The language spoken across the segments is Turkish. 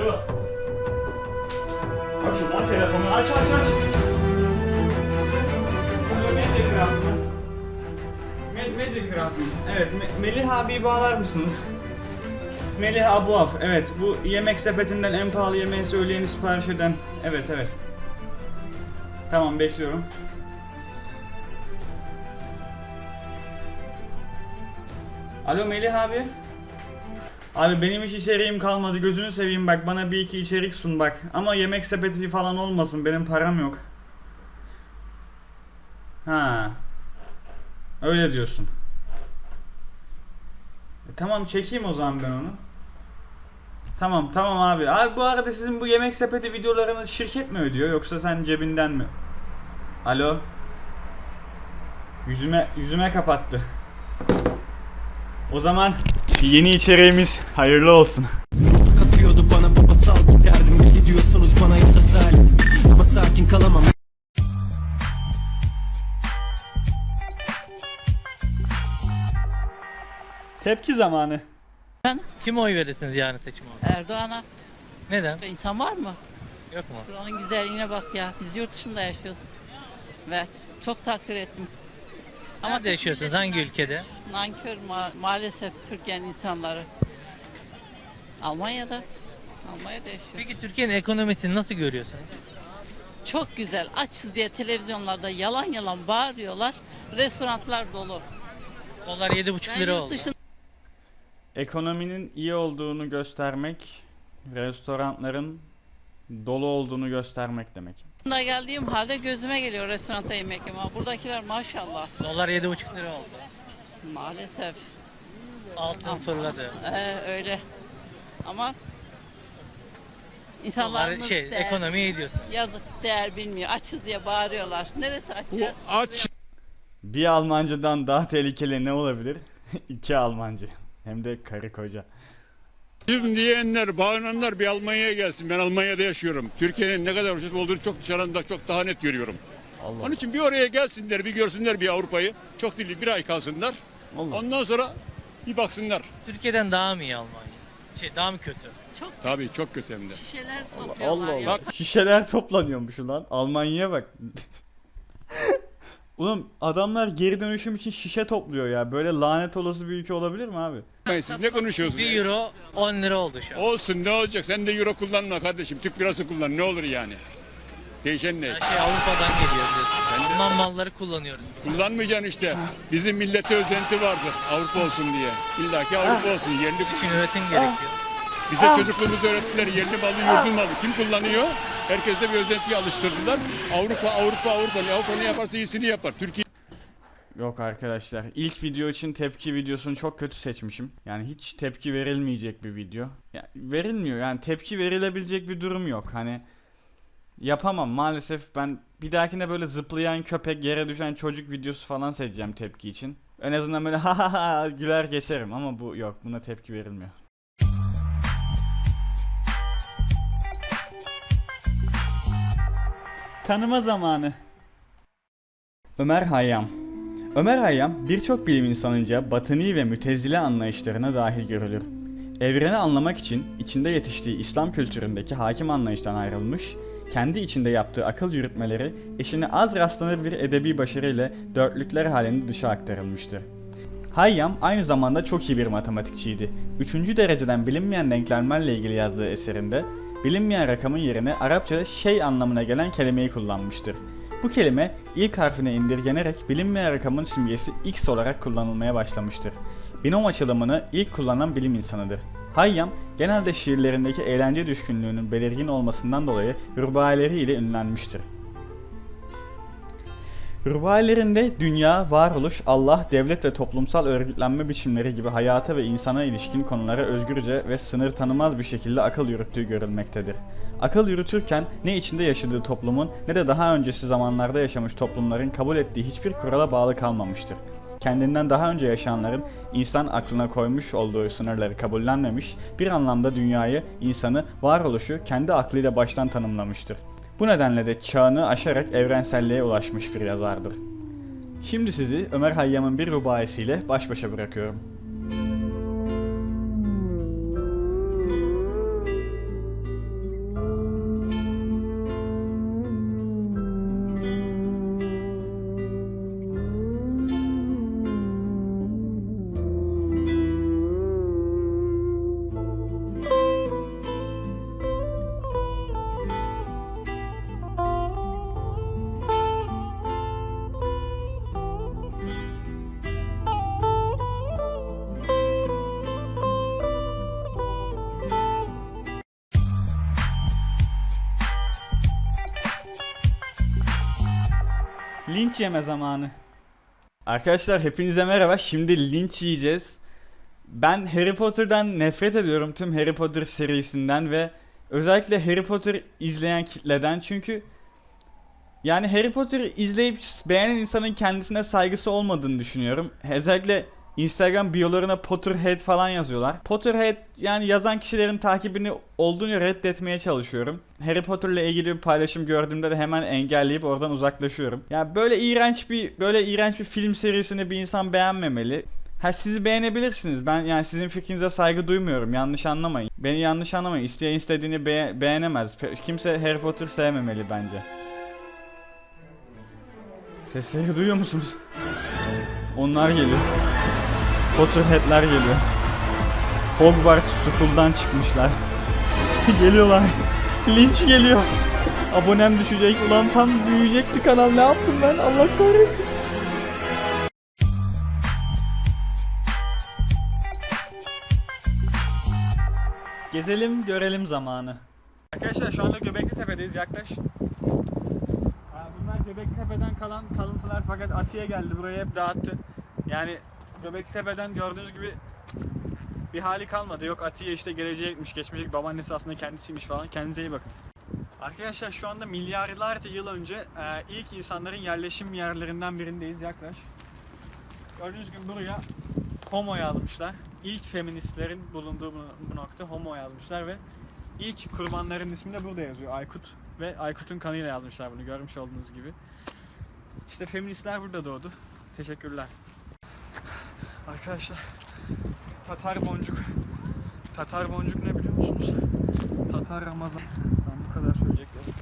Alo. Aç şu lan telefonu aç aç aç. Alo Mediacraft mı? Med Mediacraft mı? Evet Me- Melih abi bağlar mısınız? Melih Abuaf evet bu yemek sepetinden en pahalı yemeği söyleyeni sipariş eden evet evet. Tamam bekliyorum. Alo Melih abi. Abi benim hiç içeriğim kalmadı gözünü seveyim bak bana bir iki içerik sun bak. Ama yemek sepeti falan olmasın benim param yok. Ha. Öyle diyorsun. E, tamam çekeyim o zaman ben onu. Tamam tamam abi. Abi bu arada sizin bu yemek sepeti videolarını şirket mi ödüyor yoksa sen cebinden mi? Alo. Yüzüme yüzüme kapattı. O zaman yeni içeriğimiz hayırlı olsun. Katıyordu bana babasal biterdim Deli diyorsunuz bana ya da zalim Ama sakin kalamam Tepki zamanı. Kime oy verirsiniz yarın seçim oldu? Erdoğan'a Neden? Başka insan var mı? Yok mu? Şuranın güzelliğine bak ya. Biz yurt dışında yaşıyoruz. Ve çok takdir ettim. Nerede Türk yaşıyorsunuz? Hangi nankör. ülkede? Nankör ma- maalesef Türkiye'nin insanları. Almanya'da. Almanya'da yaşıyor. Peki Türkiye'nin ekonomisini nasıl görüyorsunuz? Çok güzel. Açız diye televizyonlarda yalan yalan bağırıyorlar. Restoranlar dolu. Dolar 7,5 Ben lira yurt oldu. dışında Ekonominin iyi olduğunu göstermek, restoranların dolu olduğunu göstermek demek. geldiğim halde gözüme geliyor restoranda yemek yeme. Ama Buradakiler maşallah. Dolar 7,5 lira oldu. Maalesef. Altın fırladı. Ee, öyle. Ama Dolar insanlarımız şey değer- ekonomi iyi diyorsun. yazık değer bilmiyor. Açız diye bağırıyorlar. Neresi aç ya? Aç Bir Almancıdan daha tehlikeli ne olabilir? İki Almancı. Hem de karı koca. Diyenler, bağıranlar bir Almanya'ya gelsin. Ben Almanya'da yaşıyorum. Türkiye'nin ne kadar ucuz olduğunu çok dışarıdan da çok daha net görüyorum. Allah. Onun için bir oraya gelsinler, bir görsünler bir Avrupa'yı. Çok değil bir ay kalsınlar. Allah. Ondan sonra bir baksınlar. Türkiye'den daha mı iyi Almanya? Şey daha mı kötü? Çok Tabii çok kötü hem de. şişeler topluyorlar Allah ya. Allah. Şişeler toplanıyormuş ulan. Almanya'ya bak. Oğlum adamlar geri dönüşüm için şişe topluyor ya. Böyle lanet olası bir ülke olabilir mi abi? Ben siz ne konuşuyorsunuz? 1 euro 10 lira oldu şu an. Olsun ne olacak? Sen de euro kullanma kardeşim. Türk lirası kullan. Ne olur yani? Değişen ne? Her şey Avrupa'dan geliyor diyorsun. Alman malları kullanıyoruz. Kullanmayacaksın işte. Bizim millete özenti vardır. Avrupa olsun diye. İlla ki Avrupa olsun. Yerli için üretim gerekiyor. Bize çocukluğumuzu öğrettiler yerli malı, yurdun malı. Kim kullanıyor? Herkes de bir özentiye alıştırdılar. Avrupa, Avrupa, Avrupa. Avrupa ne yaparsa iyisini yapar. Türkiye Yok arkadaşlar. ilk video için tepki videosunu çok kötü seçmişim. Yani hiç tepki verilmeyecek bir video. Ya, verilmiyor yani tepki verilebilecek bir durum yok. Hani yapamam maalesef ben bir dahakine böyle zıplayan köpek yere düşen çocuk videosu falan seçeceğim tepki için. En azından böyle ha ha ha güler geçerim ama bu yok buna tepki verilmiyor. Tanıma zamanı. Ömer Hayyam Ömer Hayyam birçok bilim insanınca batıni ve mütezile anlayışlarına dahil görülür. Evreni anlamak için içinde yetiştiği İslam kültüründeki hakim anlayıştan ayrılmış, kendi içinde yaptığı akıl yürütmeleri eşine az rastlanır bir edebi başarıyla dörtlükler halinde dışa aktarılmıştır. Hayyam aynı zamanda çok iyi bir matematikçiydi. Üçüncü dereceden bilinmeyen denklemlerle ilgili yazdığı eserinde bilinmeyen rakamın yerine Arapçada şey anlamına gelen kelimeyi kullanmıştır. Bu kelime ilk harfine indirgenerek bilinmeyen rakamın simgesi x olarak kullanılmaya başlamıştır. Binom açılımını ilk kullanan bilim insanıdır. Hayyam genelde şiirlerindeki eğlence düşkünlüğünün belirgin olmasından dolayı rubaileri ile ünlenmiştir. Rubailerinde dünya, varoluş, Allah, devlet ve toplumsal örgütlenme biçimleri gibi hayata ve insana ilişkin konulara özgürce ve sınır tanımaz bir şekilde akıl yürüttüğü görülmektedir. Akıl yürütürken ne içinde yaşadığı toplumun ne de daha öncesi zamanlarda yaşamış toplumların kabul ettiği hiçbir kurala bağlı kalmamıştır. Kendinden daha önce yaşayanların insan aklına koymuş olduğu sınırları kabullenmemiş, bir anlamda dünyayı, insanı, varoluşu kendi aklıyla baştan tanımlamıştır. Bu nedenle de çağını aşarak evrenselliğe ulaşmış bir yazardır. Şimdi sizi Ömer Hayyam'ın bir rubayesiyle baş başa bırakıyorum. Linç yeme zamanı. Arkadaşlar hepinize merhaba. Şimdi linç yiyeceğiz. Ben Harry Potter'dan nefret ediyorum tüm Harry Potter serisinden ve özellikle Harry Potter izleyen kitleden çünkü yani Harry Potter'ı izleyip beğenen insanın kendisine saygısı olmadığını düşünüyorum. Özellikle Instagram biyolarına Potterhead falan yazıyorlar. Potterhead yani yazan kişilerin takibini olduğunu reddetmeye çalışıyorum. Harry Potter'la ilgili bir paylaşım gördüğümde de hemen engelleyip oradan uzaklaşıyorum. Ya böyle iğrenç bir böyle iğrenç bir film serisini bir insan beğenmemeli. Ha siz beğenebilirsiniz. Ben yani sizin fikrinize saygı duymuyorum. Yanlış anlamayın. Beni yanlış anlamayın. İsteyen istediğini beğe- beğenemez. Kimse Harry Potter sevmemeli bence. Sesleri duyuyor musunuz? Onlar geliyor. Potterhead'ler geliyor. Hogwarts School'dan çıkmışlar. Geliyorlar. Linç geliyor. Abonem düşecek. Ulan tam büyüyecekti kanal. Ne yaptım ben? Allah kahretsin. Gezelim görelim zamanı. Arkadaşlar şu anda Göbekli Tepe'deyiz yaklaş. Bunlar Göbekli Tepe'den kalan kalıntılar fakat Atiye geldi burayı hep dağıttı. Yani Göbekli Tepe'den gördüğünüz gibi bir hali kalmadı. Yok Atiye işte geleceğe gitmiş, geçmişe babaannesi aslında kendisiymiş falan. Kendinize iyi bakın. Arkadaşlar şu anda milyarlarca yıl önce e, ilk insanların yerleşim yerlerinden birindeyiz yaklaş. Gördüğünüz gibi buraya Homo yazmışlar. İlk feministlerin bulunduğu bu, bu nokta Homo yazmışlar ve ilk kurbanların ismi de burada yazıyor. Aykut ve Aykut'un kanıyla yazmışlar bunu görmüş olduğunuz gibi. İşte feministler burada doğdu. Teşekkürler. Arkadaşlar Tatar boncuk. Tatar boncuk ne biliyor musunuz? Tatar Ramazan. Ben bu kadar söyleyeceklerim.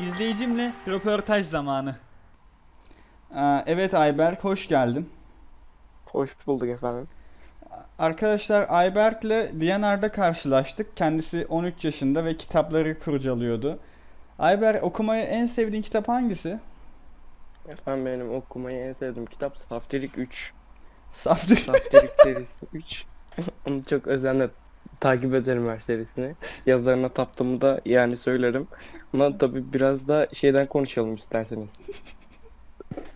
İzleyicimle röportaj zamanı. Aa, evet Ayberk hoş geldin. Hoş bulduk efendim. Arkadaşlar Ayberk'le DNR'da karşılaştık. Kendisi 13 yaşında ve kitapları kurcalıyordu. Ayberk okumayı en sevdiğin kitap hangisi? Efendim benim okumayı en sevdiğim kitap Saftirik 3. Saftir. Saftirik serisi 3. Onu çok özenle takip ederim her serisini. Yazarına taptığımı da yani söylerim. Ama tabii biraz da şeyden konuşalım isterseniz.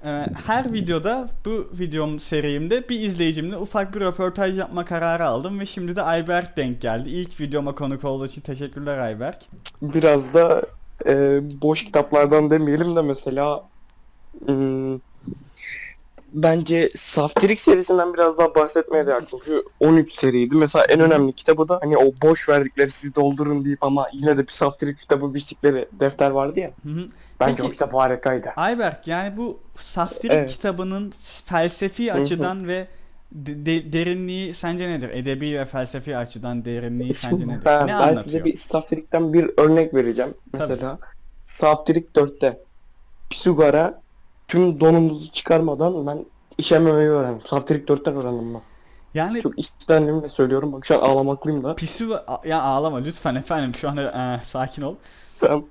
Ee, her videoda bu videom serimde bir izleyicimle ufak bir röportaj yapma kararı aldım ve şimdi de Ayberk denk geldi. İlk videoma konuk olduğu için teşekkürler Ayberk. Biraz da e, boş kitaplardan demeyelim de mesela hmm, bence Saftirik serisinden biraz daha bahsetmeye değer çünkü 13 seriydi. Mesela en önemli kitabı da hani o boş verdikleri sizi doldurun deyip ama yine de bir Saftirik kitabı biçtikleri defter vardı ya. Hı hı. Bence Peki- o kitap harikaydı. Ayberk yani bu Saftirik Evet. kitabının felsefi Hı hı. açıdan ve de- de- derinliği sence nedir? Edebi ve felsefi açıdan derinliği sence nedir? Ben, ne ben anlatıyor? size bir Saftirik'ten bir örnek vereceğim. Tabii. Mesela Saftirik 4'te Pisugar'a tüm donumuzu çıkarmadan ben işememeyi öğrendim. Saftirik 4'ten öğrendim ben. Yani Çok içtenliğimle söylüyorum. Bak şu an ağlamaklıyım da. Pisu ya ağlama lütfen efendim şu anda e, sakin ol. Tamam.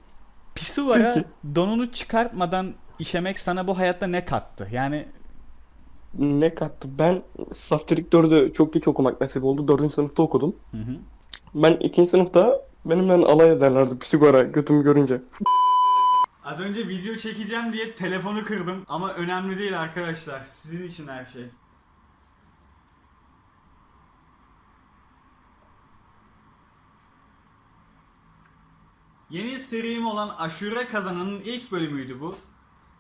Pisuvara Peki. donunu çıkartmadan işemek sana bu hayatta ne kattı? Yani Ne kattı? Ben Saftirik 4'ü çok geç okumak nasip oldu. 4. sınıfta okudum. hı hı. Ben 2. sınıfta benimle alay ederlerdi Pisugara götümü görünce. Az önce video çekeceğim diye telefonu kırdım ama önemli değil arkadaşlar. Sizin için her şey. Yeni serim olan Aşure Kazanı'nın ilk bölümüydü bu.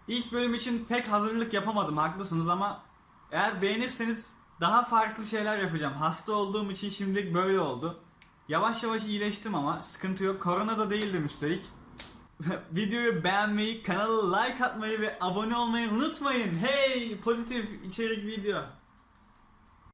İlk bölüm için pek hazırlık yapamadım haklısınız ama eğer beğenirseniz daha farklı şeyler yapacağım. Hasta olduğum için şimdilik böyle oldu. Yavaş yavaş iyileştim ama sıkıntı yok. Korona da değildim üstelik. Videoyu beğenmeyi, kanala like atmayı ve abone olmayı unutmayın. Hey, pozitif içerik video.